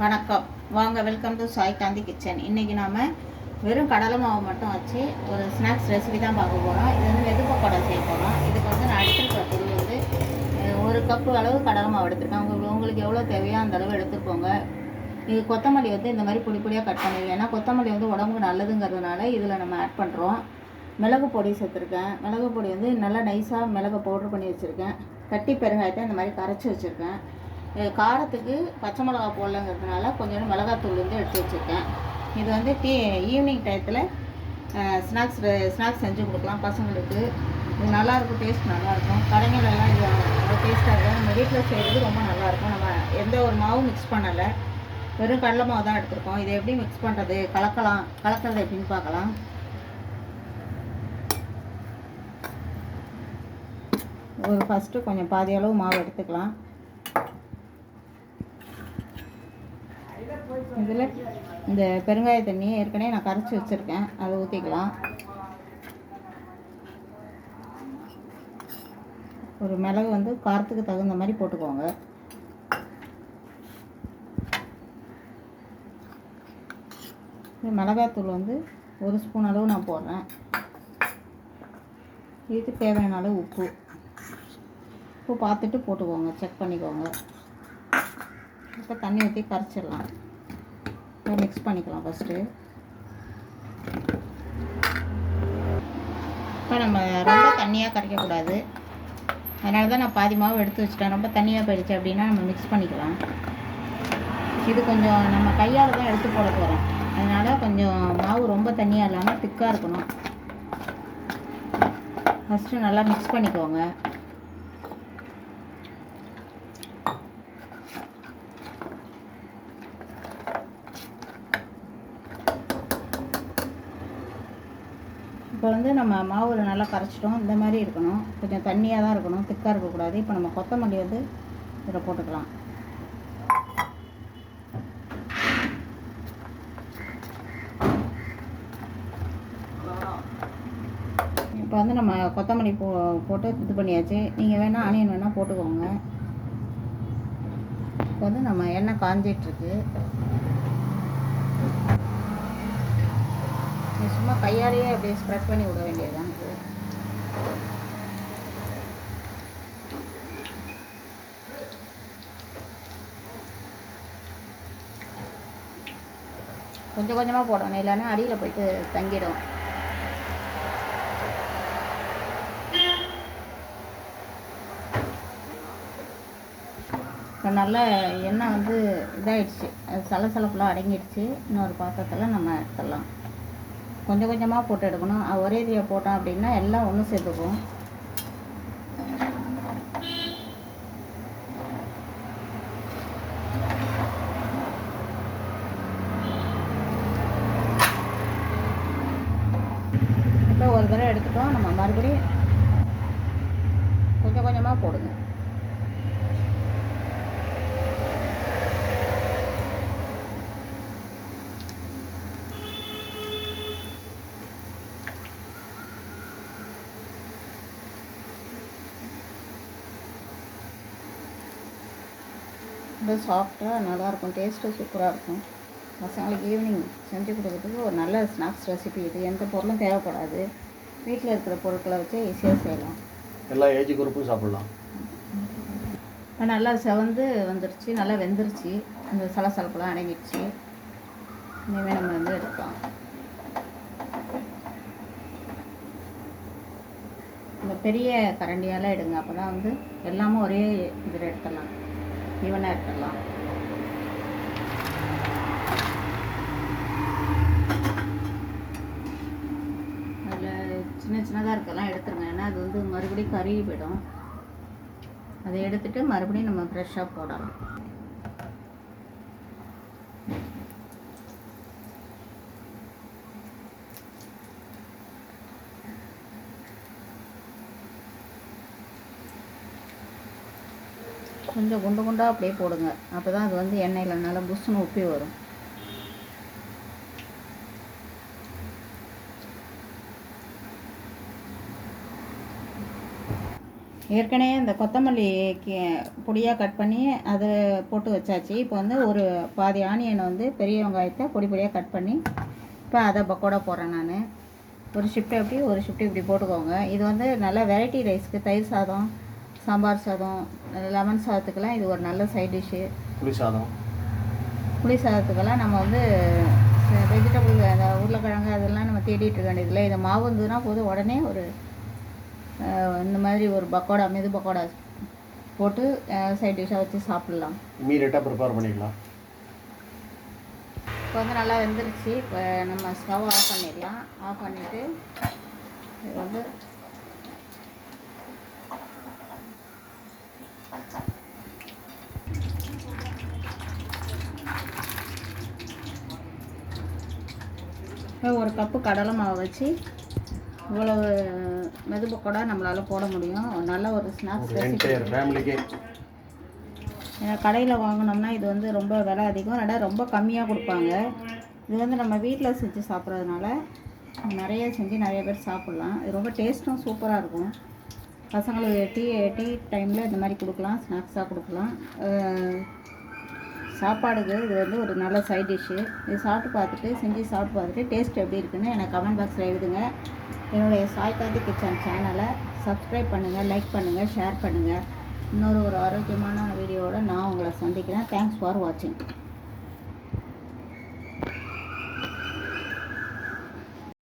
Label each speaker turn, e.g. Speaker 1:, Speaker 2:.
Speaker 1: வணக்கம். வாங்க welcome to Sai Gandhi kitchen இன்றைக்கி நாம் வெறும் கடலை மாவு மட்டும் வச்சு ஒரு ஸ்நாக்ஸ் ரெசிபி தான் பார்க்க போகிறோம் இது வந்து வெது பக்கோடா செய்ய போகிறோம் இதுக்கு வந்து நான் எடுத்துருக்க பொருள் வந்து ஒரு கப்பு அளவு கடலை மாவு எடுத்துருக்கேன். உங்களுக்கு உங்களுக்கு எவ்வளோ தேவையோ அந்த அளவு எடுத்துக்கோங்க இது கொத்தமல்லி வந்து இந்த மாதிரி பொடி பொடியாக கட் பண்ணிடுங்க ஏன்னா கொத்தமல்லி வந்து உடம்புக்கு நல்லதுங்கிறதுனால இதில் நம்ம ஆட் பண்ணுறோம் மிளகு பொடி சேர்த்துருக்கேன். மிளகு பொடி வந்து நல்லா நைஸாக மிளகு பவுட்ரு பண்ணி வச்சுருக்கேன். கட்டி பெருங்காயத்தை இந்த மாதிரி கரைச்சி வச்சுருக்கேன். காரத்துக்கு பச்சை மிளகா போடலங்கிறதுனால கொஞ்சோண்டு மிளகாத்தூள் வந்து எடுத்து வச்சுருக்கேன். இது வந்து டீ ஈவினிங் டயத்தில் ஸ்நாக்ஸ் ஸ்நாக்ஸ் செஞ்சு கொடுக்கலாம் பசங்களுக்கு. இது நல்லாயிருக்கும் டேஸ்ட் நல்லாயிருக்கும் கடைங்களெல்லாம் இது ரொம்ப டேஸ்ட்டாக இருக்கும் நம்ம வீட்டில் செய்கிறது ரொம்ப நல்லாயிருக்கும் நம்ம எந்த ஒரு மாவும் மிக்ஸ் பண்ணலை. வெறும் கடலை மாவு தான் எடுத்துருக்கோம். இதை எப்படி மிக்ஸ் பண்ணுறது கலக்கலாம். கலக்கிறது எப்படின்னு பார்க்கலாம். ஒரு ஃபஸ்ட்டு கொஞ்சம் பாதி அளவு மாவு எடுத்துக்கலாம். இதில் இந்த பெருங்காய தண்ணி ஏற்கனவே நான் கரைச்சி வச்சுருக்கேன். அதை ஊற்றிக்கலாம். ஒரு மிளகு வந்து காரத்துக்கு தகுந்த மாதிரி போட்டுக்கோங்க. மிளகாத்தூள் வந்து ஒரு ஸ்பூன் அளவு நான் போடுறேன். இதுக்கு தேவையான அளவு உப்பு. உப்பு பார்த்துட்டு போட்டுக்கோங்க. செக் பண்ணிக்கோங்க. இப்போ தண்ணி ஊற்றி கரைச்சிடலாம். மிக்ஸ் பண்ணிக்கலாம் ஃபஸ்ட்டு இப்போ நம்ம ரொம்ப தண்ணியாக கரைக்கக்கூடாது. அதனால தான் நான் பாதி மாவு எடுத்து வச்சுட்டேன். ரொம்ப தண்ணியாக போயிடுச்சு அப்படின்னா நம்ம மிக்ஸ் பண்ணிக்கலாம். இது கொஞ்சம் நம்ம கையால் தான் எடுத்து போட போகிறோம் அதனால் கொஞ்சம் மாவு ரொம்ப தண்ணியாக இல்லாமல் திக்காக இருக்கணும். ஃபஸ்ட்டு நல்லா மிக்ஸ் பண்ணிக்கோங்க. இப்போ வந்து நம்ம மாவு நல்லா கரைச்சிட்டோம். இந்த மாதிரி இருக்கணும். கொஞ்சம் தண்ணியாக தான் இருக்கணும். திக்காக இருக்கக்கூடாது. இப்போ நம்ம கொத்தமல்லி வந்து இதில் போட்டுக்கலாம். இப்போ வந்து நம்ம கொத்தமல்லி போ போட்டு இது பண்ணியாச்சு. நீங்கள் வேணால் ஆனியன் வேணால் போட்டுக்கோங்க. இப்போ வந்து நம்ம எண்ணெய் காஞ்சிட்ருக்கு இது சும்மா கையாலேயே அப்படியே ஸ்ப்ரெட் பண்ணி விட வேண்டியதுதான். கொஞ்சம் கொஞ்சமாக போடணும். இல்லைன்னா அடியில் போயிட்டு தங்கிடும். இப்போ நல்லா எண்ணெய் வந்து இதாகிடுச்சு அது சலசலப்புலாம் அடங்கிடுச்சு. இன்னொரு பாத்திரத்தில் நம்ம எடுத்துடலாம். கொஞ்சம் கொஞ்சமாக போட்டு எடுக்கணும். ஒரே இதில் போட்டோம் அப்படின்னா எல்லாம் ஒன்றும் சேர்த்துக்கும் இப்போ ஒரு தடவை எடுத்துட்டோம். நம்ம மறுபடியும் கொஞ்சம் கொஞ்சமாக போடுங்க. ரொம்ப சாஃப்டாக நல்லாயிருக்கும் டேஸ்ட்டும் சூப்பராக இருக்கும் பசங்களுக்கு ஈவினிங் செஞ்சு கொடுக்கறதுக்கு ஒரு நல்ல ஸ்நாக்ஸ் ரெசிபி இது எந்த பொருளும் தேவைப்படாது. வீட்டில் இருக்கிற பொருட்களை வச்சு ஈஸியாக செய்யலாம்.
Speaker 2: எல்லா ஏஜ் குரூப்பும் சாப்பிடலாம்.
Speaker 1: இப்போ நல்லா செவந்து வந்துருச்சு நல்லா வெந்துருச்சு. அந்த சலசலப்பெல்லாம் அடங்கிடுச்சு. இனிமேல் நம்ம வந்து எடுக்கலாம். இந்த பெரிய கரண்டியால் எடுங்க. அப்போ தான் வந்து எல்லாமே ஒரே இதில் எடுத்துடலாம். இவனாக இருக்கலாம். அதில் சின்ன சின்னதாக இருக்கலாம் எடுத்துருங்க. ஏன்னா அது வந்து மறுபடியும் கருகி போயிடும். அதை எடுத்துட்டு மறுபடியும் நம்ம ஃப்ரெஷ்ஷாக போடலாம். கொஞ்சம் குண்டு குண்டாக அப்படியே போடுங்க. அப்போ தான் அது வந்து எண்ணெயில் நல்லா புஷ்ஷுன்னு உப்பி வரும். ஏற்கனவே இந்த கொத்தமல்லி கி- பொடியாக கட் பண்ணி அதை போட்டு வச்சாச்சு. இப்போ வந்து ஒரு பாதி ஆனியனை வந்து பெரிய வெங்காயத்தை பொடி பொடியாக கட் பண்ணி இப்போ அதை பக்கோடா போடுறேன் நான். ஒரு ஷிஃப்ட் எப்படி ஒரு ஷிஃப்ட் இப்படி போட்டுக்கோங்க. இது வந்து நல்லா வெரைட்டி ரைஸ்க்கு தயிர் சாதம் சாம்பார் சாதம் லெமன் சாதத்துக்கெல்லாம் இது ஒரு நல்ல சைட் டிஷ்ஷு
Speaker 2: புளி சாதம்.
Speaker 1: புளி சாதத்துக்கெல்லாம் நம்ம வந்து வெஜிடபிள் அந்த உருளைக்கிழங்கு அதெல்லாம் நம்ம தேடிட்டு இருக்க வேண்டியதில்லை. இது மாவு இருந்ததுன்னா போதும். உடனே ஒரு இந்த மாதிரி ஒரு பக்கோடா மெது பக்கோடா போட்டு சைட் டிஷ்ஷாக வச்சு சாப்பிட்லாம்.
Speaker 2: இமீடியட்டாக ப்ரிப்பேர் பண்ணிக்கலாம்.
Speaker 1: இப்போ வந்து நல்லா வெந்துருச்சு. இப்போ நம்ம ஸ்டவ் ஆஃப் பண்ணிடலாம். ஆஃப் பண்ணிவிட்டு இது வந்து ஒரு கப்பு கடலை மாவு வச்சு இவ்வளவு மெது பக்கோடா நம்மளால் போட முடியும். நல்ல ஒரு ஸ்நாக்ஸ் ஏன்னா கடையில் வாங்கினோம்னா இது வந்து ரொம்ப விலை அதிகம். ரெண்டாவது ரொம்ப கம்மியாக கொடுப்பாங்க. இது வந்து நம்ம வீட்டில் செஞ்சு சாப்பிட்றதுனால நிறைய செஞ்சு நிறைய பேர் சாப்பிட்லாம். இது ரொம்ப டேஸ்ட்டும் சூப்பராக இருக்கும். பசங்களுக்கு டீ டீ டைமில் இந்த மாதிரி கொடுக்கலாம் ஸ்நாக்ஸாக கொடுக்கலாம். சாப்பாடுக்கு இது வந்து ஒரு நல்ல சைட் டிஷ்ஷு இது சாப்பிட்டு பார்த்துட்டு செஞ்சு சாப்பிட்டு பார்த்துட்டு டேஸ்ட் எப்படி இருக்குன்னு எனக்கு கமெண்ட் பாக்ஸில் எழுதுங்க. என்னுடைய சாய்காந்தி கிச்சன் சேனலை சப்ஸ்கிரைப் பண்ணுங்கள் லைக் பண்ணுங்கள் ஷேர் பண்ணுங்கள் இன்னொரு ஒரு ஆரோக்கியமான வீடியோவோடு நான் உங்களை சந்திக்கிறேன். தேங்க்ஸ் ஃபார் வாட்சிங்